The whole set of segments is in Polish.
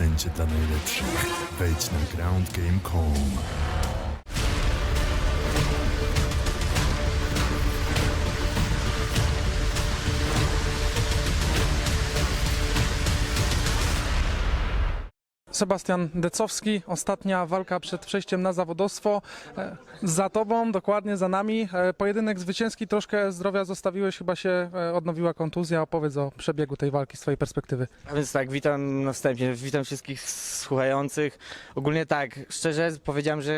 wszędzie dla najlepszych. Wejdź na groundgame.com. Sebastian Decowski, ostatnia walka przed przejściem na zawodowstwo. E, Za tobą, dokładnie za nami. E, Pojedynek zwycięski, troszkę zdrowia zostawiłeś, chyba się e, odnowiła kontuzja. Opowiedz o przebiegu tej walki z twojej perspektywy. A więc tak, witam na wstępie, witam wszystkich słuchających. Ogólnie tak, szczerze powiedziałem, że,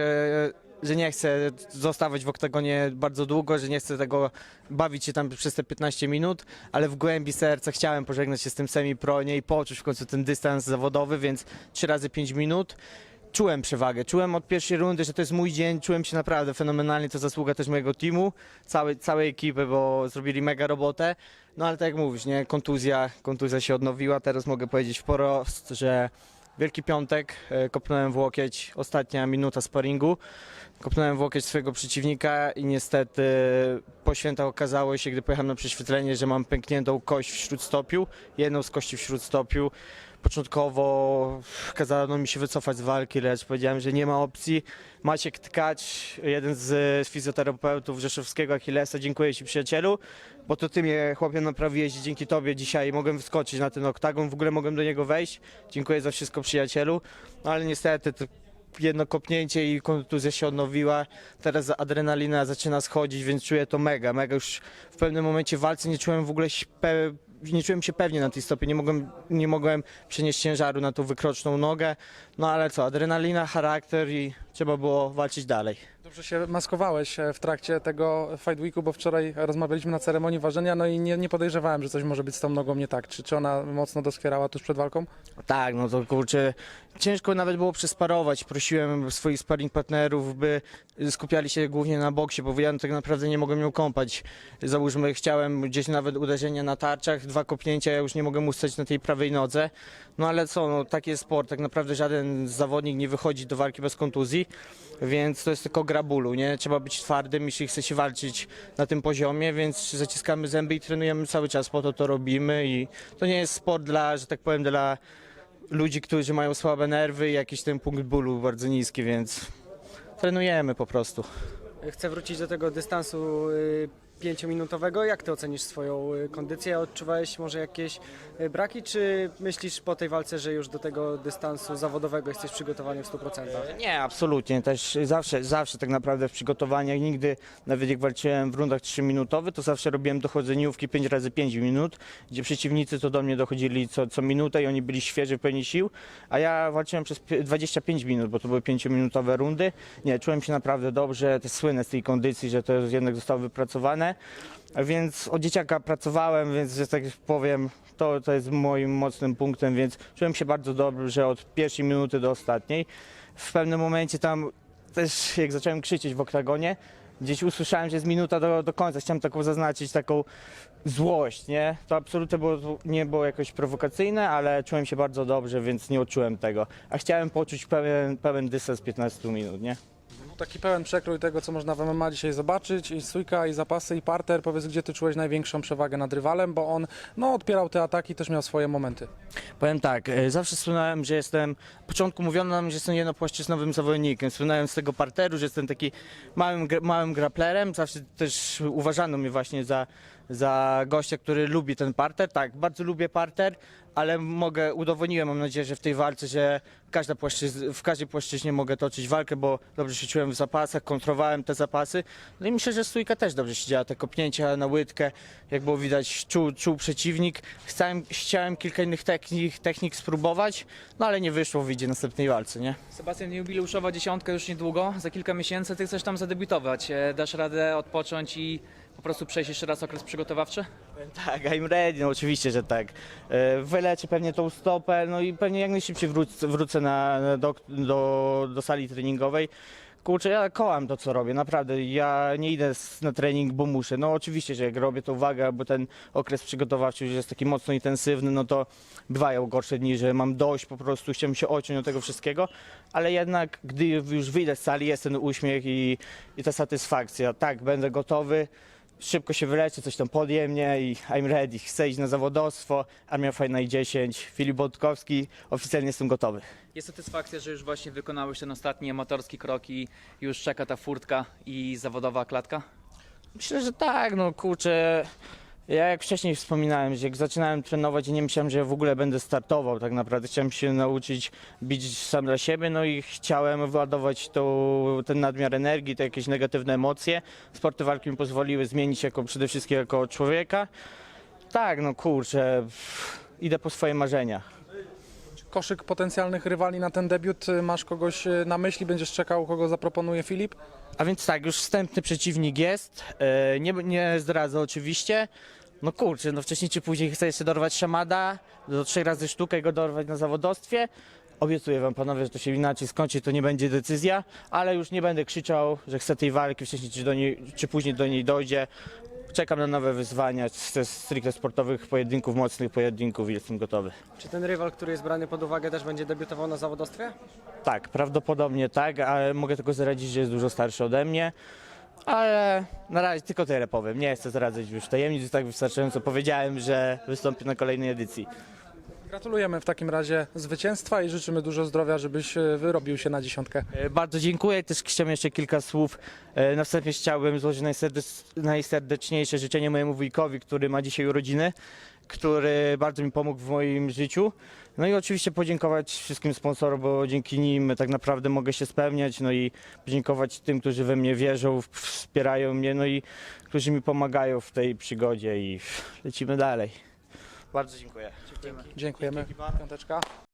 że nie chcę zostawać w oktagonie bardzo długo, że nie chcę tego bawić się tam przez te 15 minut, ale w głębi serca chciałem pożegnać się z tym semi-pronie i poczuć w końcu ten dystans zawodowy, więc 3 razy 5 minut. Czułem przewagę, czułem od pierwszej rundy, że to jest mój dzień, czułem się naprawdę fenomenalnie, to zasługa też mojego teamu, całej, całej ekipy, bo zrobili mega robotę. No ale tak jak mówisz, nie, kontuzja, kontuzja się odnowiła, teraz mogę powiedzieć wprost, że Wielki Piątek, e, kopnąłem w łokieć, ostatnia minuta sparingu, kopnąłem w łokieć swojego przeciwnika i niestety po świętach okazało się, gdy pojechałem na prześwietlenie, że mam pękniętą kość w śródstopiu, jedną z kości w śródstopiu. Początkowo kazano mi się wycofać z walki, lecz powiedziałem, że nie ma opcji. Maciek Tkacz, jeden z fizjoterapeutów Rzeszowskiego Achillesa, dziękuję Ci przyjacielu, bo to Ty mnie chłopie naprawiłeś dzięki Tobie dzisiaj mogłem wyskoczyć na ten oktagon, w ogóle mogłem do niego wejść. Dziękuję za wszystko przyjacielu, no ale niestety jedno kopnięcie i kontuzja się odnowiła. Teraz adrenalina zaczyna schodzić, więc czuję to mega, mega już w pewnym momencie walce nie czułem w ogóle się pe- nie czułem się pewnie na tej stopie, nie mogłem, nie mogłem przenieść ciężaru na tą wykroczną nogę, no ale co, adrenalina, charakter i trzeba było walczyć dalej. Dobrze się maskowałeś e, w trakcie tego Fight Weeku, bo wczoraj rozmawialiśmy na ceremonii ważenia, no i nie, nie podejrzewałem, że coś może być z tą nogą nie tak. Czy, czy ona mocno doskwierała tuż przed walką? Tak, no to kurczę, ciężko nawet było przesparować. Prosiłem swoich sparring partnerów, by skupiali się głównie na boksie, bo ja tak naprawdę nie mogłem ją kąpać. Załóżmy, chciałem gdzieś nawet uderzenia na tarczach, dwa kopnięcia, ja już nie mogłem ustać na tej prawej nodze. No ale co, no taki jest sport, tak naprawdę żaden zawodnik nie wychodzi do walki bez kontuzji, więc to jest tylko gra bólu, nie? Trzeba być twardym, jeśli chce się walczyć na tym poziomie, więc zaciskamy zęby i trenujemy cały czas, po to to robimy i to nie jest sport dla, że tak powiem, dla ludzi, którzy mają słabe nerwy i jakiś ten punkt bólu bardzo niski, więc trenujemy po prostu. Chcę wrócić do tego dystansu y, pięciominutowego. Jak ty ocenisz swoją y, kondycję? Odczuwałeś może jakieś y, braki, czy myślisz po tej walce, że już do tego dystansu zawodowego jesteś przygotowany w 100%? Nie, absolutnie. Też zawsze, zawsze tak naprawdę w przygotowaniach nigdy, nawet jak walczyłem w rundach 3-minutowych, to zawsze robiłem dochodzeniówki 5 razy 5 minut, gdzie przeciwnicy to do mnie dochodzili co, co minutę i oni byli świeży, pełni sił, a ja walczyłem przez pi- 25 minut, bo to były 5-minutowe rundy. Nie, czułem się naprawdę dobrze, też słynę z tej kondycji, że to jednak zostało wypracowane. Więc od dzieciaka pracowałem, więc że tak powiem, to, to jest moim mocnym punktem, więc czułem się bardzo dobrze od pierwszej minuty do ostatniej. W pewnym momencie tam też jak zacząłem krzyczeć w oktagonie, gdzieś usłyszałem, że jest minuta do, do końca. Chciałem taką zaznaczyć, taką złość, nie? To absolutnie było, nie było jakoś prowokacyjne, ale czułem się bardzo dobrze, więc nie odczułem tego. A chciałem poczuć pełen, pełen dystans 15 minut, nie? No, taki pełen przekrój tego, co można w MMA dzisiaj zobaczyć, i stójka, i zapasy, i parter. Powiedz, gdzie ty czułeś największą przewagę nad rywalem, bo on no, odpierał te ataki, też miał swoje momenty. Powiem tak, e, zawsze słynąłem, że jestem, w początku mówiono nam, że jestem jednopłaszczyznowym zawodnikiem. Słynąłem z tego parteru, że jestem taki małym, małym graplerem. Zawsze też uważano mnie właśnie za, za gościa, który lubi ten parter. Tak, bardzo lubię parter, ale mogę, udowodniłem, mam nadzieję, że w tej walce, że każda w każdej płaszczyźnie mogę toczyć walkę, bo dobrze się czułem w zapasach, kontrowałem te zapasy. No i myślę, że stójka też dobrze się działa, te kopnięcia na łydkę, jak było widać, czuł, czuł przeciwnik. Chciałem, chciałem kilka innych technik, technik spróbować, no ale nie wyszło, wyjdzie w następnej walce, nie? Sebastian, jubileuszowa dziesiątka już niedługo, za kilka miesięcy ty chcesz tam zadebiutować. E, Dasz radę odpocząć i po prostu przejść jeszcze raz okres przygotowawczy? Tak, I'm ready, no oczywiście, że tak. E, Wyleczę pewnie tą stopę, no i pewnie jak najszybciej wrócę, wrócę na, do, do, do sali treningowej. Kurczę, ja kołam to, co robię, naprawdę. Ja nie idę na trening, bo muszę. No oczywiście, że jak robię to uwagę, bo ten okres przygotowawczy już jest taki mocno intensywny, no to bywają gorsze dni, że mam dość po prostu, chciałem się ociąć od tego wszystkiego, ale jednak, gdy już wyjdę z sali, jest ten uśmiech i, i ta satysfakcja. Tak, będę gotowy. Szybko się wyleczę, coś tam podje mnie i I'm ready. Chcę iść na zawodowstwo, Armia Fajna i 10, Filip Bodkowski, oficjalnie jestem gotowy. Jest satysfakcja, że już właśnie wykonałeś ten ostatni amatorski krok i już czeka ta furtka i zawodowa klatka? Myślę, że tak, no kurczę. Ja jak wcześniej wspominałem, że jak zaczynałem trenować, nie myślałem, że w ogóle będę startował tak naprawdę. Chciałem się nauczyć bić sam dla siebie, no i chciałem wyładować ten nadmiar energii, te jakieś negatywne emocje. Sporty walki mi pozwoliły zmienić jako, przede wszystkim jako człowieka. Tak, no kurczę, idę po swoje marzenia. Koszyk potencjalnych rywali na ten debiut. y, Masz kogoś y, na myśli? Będziesz czekał, kogo zaproponuje Filip? A więc tak, już wstępny przeciwnik jest. E, nie, nie zdradzę oczywiście. No kurczę, no wcześniej czy później chcę jeszcze dorwać Szamada, do trzech razy sztukę go dorwać na zawodowstwie. Obiecuję wam panowie, że to się inaczej skończy, to nie będzie decyzja, ale już nie będę krzyczał, że chcę tej walki wcześniej czy, do niej, czy później do niej dojdzie. Czekam na nowe wyzwania ze stricte sportowych pojedynków, mocnych pojedynków i jestem gotowy. Czy ten rywal, który jest brany pod uwagę też będzie debiutował na zawodowstwie? Tak, prawdopodobnie tak, ale mogę tylko zdradzić, że jest dużo starszy ode mnie. Ale na razie tylko tyle powiem. Nie chcę zdradzać już tajemnic, tak wystarczająco powiedziałem, że wystąpię na kolejnej edycji. Gratulujemy w takim razie zwycięstwa i życzymy dużo zdrowia, żebyś y, wyrobił się na dziesiątkę. E, Bardzo dziękuję. Też chciałem jeszcze kilka słów. E, Na wstępie chciałbym złożyć najserdec- najserdeczniejsze życzenie mojemu wujkowi, który ma dzisiaj urodziny, który bardzo mi pomógł w moim życiu. No i oczywiście podziękować wszystkim sponsorom, bo dzięki nim tak naprawdę mogę się spełniać. No i podziękować tym, którzy we mnie wierzą, wspierają mnie, no i którzy mi pomagają w tej przygodzie i lecimy dalej. Bardzo dziękuję. Dziękujemy. Piąteczka.